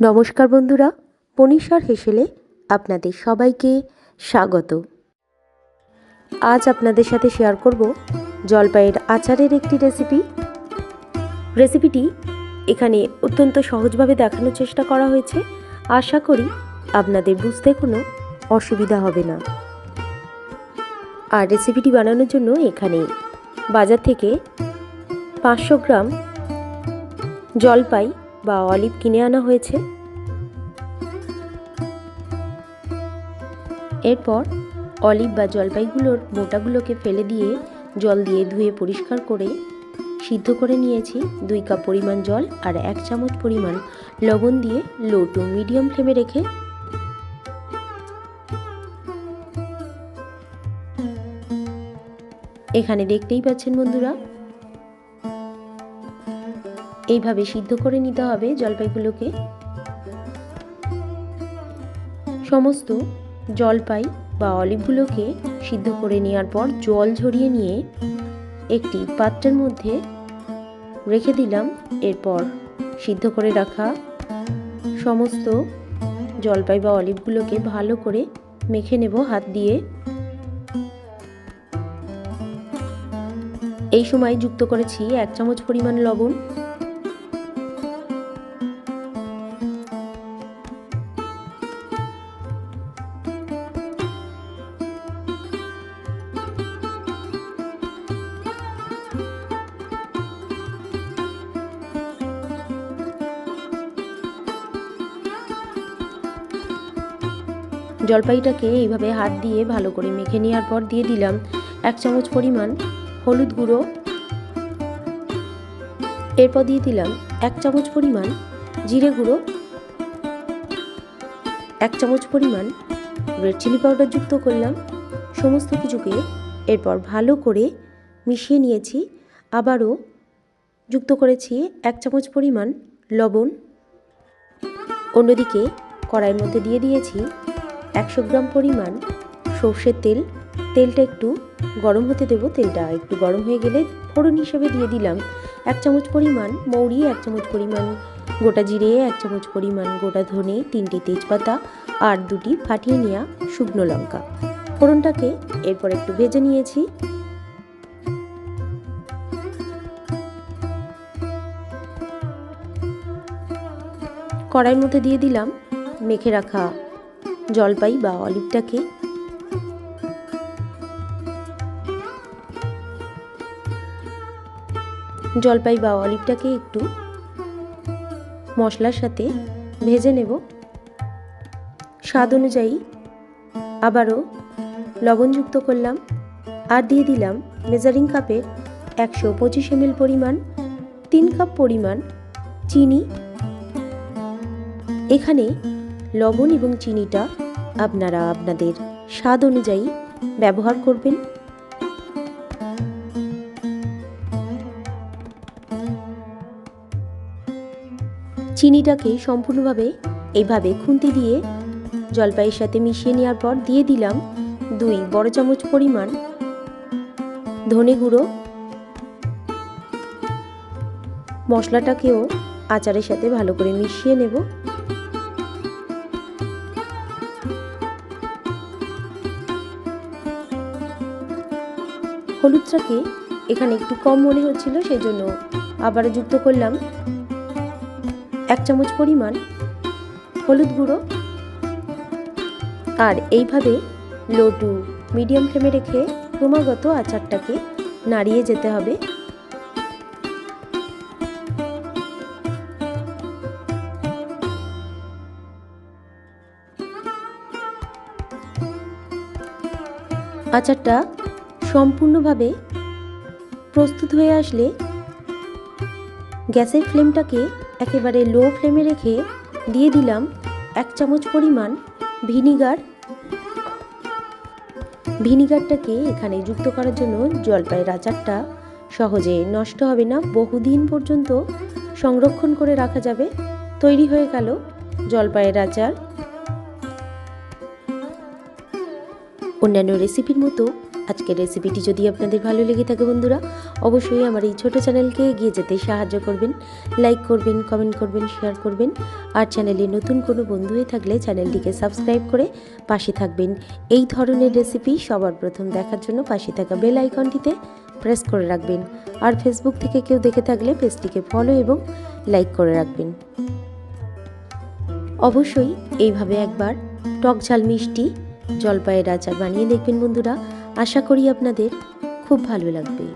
নমস্কার বন্ধুরা পনিশার হেসেলে আপনাদের সবাইকে স্বাগত। আজ আপনাদের সাথে শেয়ার করব জলপাইয়ের আচারের একটি রেসিপি রেসিপিটি এখানে অত্যন্ত সহজভাবে দেখানোর চেষ্টা করা হয়েছে। আশা করি আপনাদের বুঝতে কোনো অসুবিধা হবে না। আর রেসিপিটি বানানোর জন্য এখানে বাজার থেকে পাঁচশো গ্রাম জলপাই বা অলিভ কিনে আনা হয়েছে। এরপর অলিভ বা জলপাইগুলোর মোটাগুলোকে ফেলে দিয়ে জল দিয়ে ধুয়ে পরিষ্কার করে সিদ্ধ করে নিয়েছি দুই কাপ পরিমাণ জল আর এক চামচ পরিমাণ লবণ দিয়ে লো টু মিডিয়াম ফ্লেমে রেখে এখানে দেখতেই পাচ্ছেন বন্ধুরা এইভাবে সিদ্ধ করে নিতে হবে জলপাইগুলোকে। সমস্ত জলপাই বা অলিভগুলোকে সিদ্ধ করে নেওয়ার পর জল ঝরিয়ে নিয়ে একটি পাত্রের মধ্যে রেখে দিলাম। এরপর সিদ্ধ করে রাখা সমস্ত জলপাই বা অলিভগুলোকে ভালো করে মেখে নেব হাত দিয়ে। এই সময় যুক্ত করেছি এক চামচ পরিমাণ লবণ। জলপাইটাকে এইভাবে হাত দিয়ে ভালো করে মেখে নেওয়ার পর দিয়ে দিলাম এক চামচ পরিমাণ হলুদ গুঁড়ো। এরপর দিয়ে দিলাম এক চামচ পরিমাণ জিরে গুঁড়ো। এক চামচ পরিমাণ রেড চিলি পাউডার যুক্ত করলাম। সমস্ত কিছুকে এরপর ভালো করে মিশিয়ে নিয়েছি। আবারও যুক্ত করেছি এক চামচ পরিমাণ লবণ। অন্যদিকে কড়াইয়ের মধ্যে দিয়ে দিয়েছি একশো গ্রাম পরিমাণ সর্ষের তেল। তেলটা একটু গরম হতে দেবো, তেলটা একটু গরম হয়ে গেলে ফোড়ন হিসেবে দিয়ে দিলাম এক চামচ পরিমাণ মৌরি, এক চামচ পরিমাণ গোটা জিরে, এক চামচ পরিমাণ গোটা ধনে, তিনটি তেজপাতা আর দুটি ফাটিয়ে নেওয়া শুকনো লঙ্কা। ফোড়নটাকে এরপর একটু ভেজে নিয়েছি। কড়াইয়ের মধ্যে দিয়ে দিলাম মেখে রাখা জলপাই বা অলিভটাকে জলপাই বা অলিভটাকে একটু মশলার সাথে ভেজে নেব। স্বাদ অনুযায়ী আবারও লবণ যুক্ত করলাম আর দিয়ে দিলাম মেজারিং কাপের একশো পঁচিশ এমএল পরিমাণ, তিন কাপ পরিমাণ চিনি। এখানে লবণ এবং চিনিটা আপনারা আপনাদের স্বাদ অনুযায়ী ব্যবহার করবেন। চিনিটাকে সম্পূর্ণভাবে এইভাবে খুন্তি দিয়ে জলপাইয়ের সাথে মিশিয়ে নেওয়ার পর দিয়ে দিলাম দুই বড় চামচ পরিমাণ ধনে গুঁড়ো। মশলাটাকেও আচারের সাথে ভালো করে মিশিয়ে নেব। হলুদটাকে এখানে একটু কম মনে হচ্ছিল সেই জন্য আবারও যুক্ত করলাম। এক চামচ পরিমাণ হলুদ গুঁড়ো। আর এইভাবে লো টু মিডিয়াম ফ্লেমে রেখে ক্রমাগত আচারটাকে নাড়িয়ে যেতে হবে। আচারটা সম্পূর্ণভাবে প্রস্তুত হয়ে আসলে গ্যাসের ফ্লেমটাকে একেবারে লো ফ্লেমে রেখে দিয়ে দিলাম এক চামচ পরিমাণ ভিনিগার। ভিনিগারটাকে এখানে যুক্ত করার জন্য জলপাইয়ের আচারটা সহজে নষ্ট হবে না, বহুদিন পর্যন্ত সংরক্ষণ করে রাখা যাবে। তৈরি হয়ে গেল জলপাইয়ের আচার। অন্যান্য রেসিপির মতো আজকের রেসিপিটি যদি আপনাদের ভালো লেগে থাকে বন্ধুরা, অবশ্যই আমার এই ছোট চ্যানেলকে এগিয়ে যেতে সাহায্য করবেন। লাইক করবেন কমেন্ট করবেন শেয়ার করবেন। আর চ্যানেলে নতুন কোনো বন্ধু হয়ে থাকলে চ্যানেলটিকে সাবস্ক্রাইব করে পাশে থাকবেন। এই ধরনের রেসিপি সবার প্রথম দেখার জন্য পাশে থাকা বেল আইকনটিতে প্রেস করে রাখবেন। আর ফেসবুক থেকে কেউ দেখে থাকলে পেজটিকে ফলো এবং লাইক করে রাখবেন। অবশ্যই এইভাবে একবার টক ঝাল মিষ্টি জলপাইয়ের আচার বানিয়ে দেখবেন বন্ধুরা। আশা করি আপনাদের খুব ভালো লাগবে।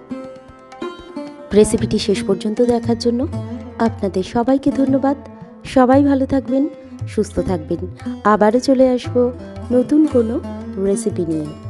রেসিপিটি শেষ পর্যন্ত দেখার জন্য আপনাদের সবাইকে ধন্যবাদ। সবাই ভালো থাকবেন, সুস্থ থাকবেন। আবারও চলে আসব নতুন কোনো রেসিপি নিয়ে।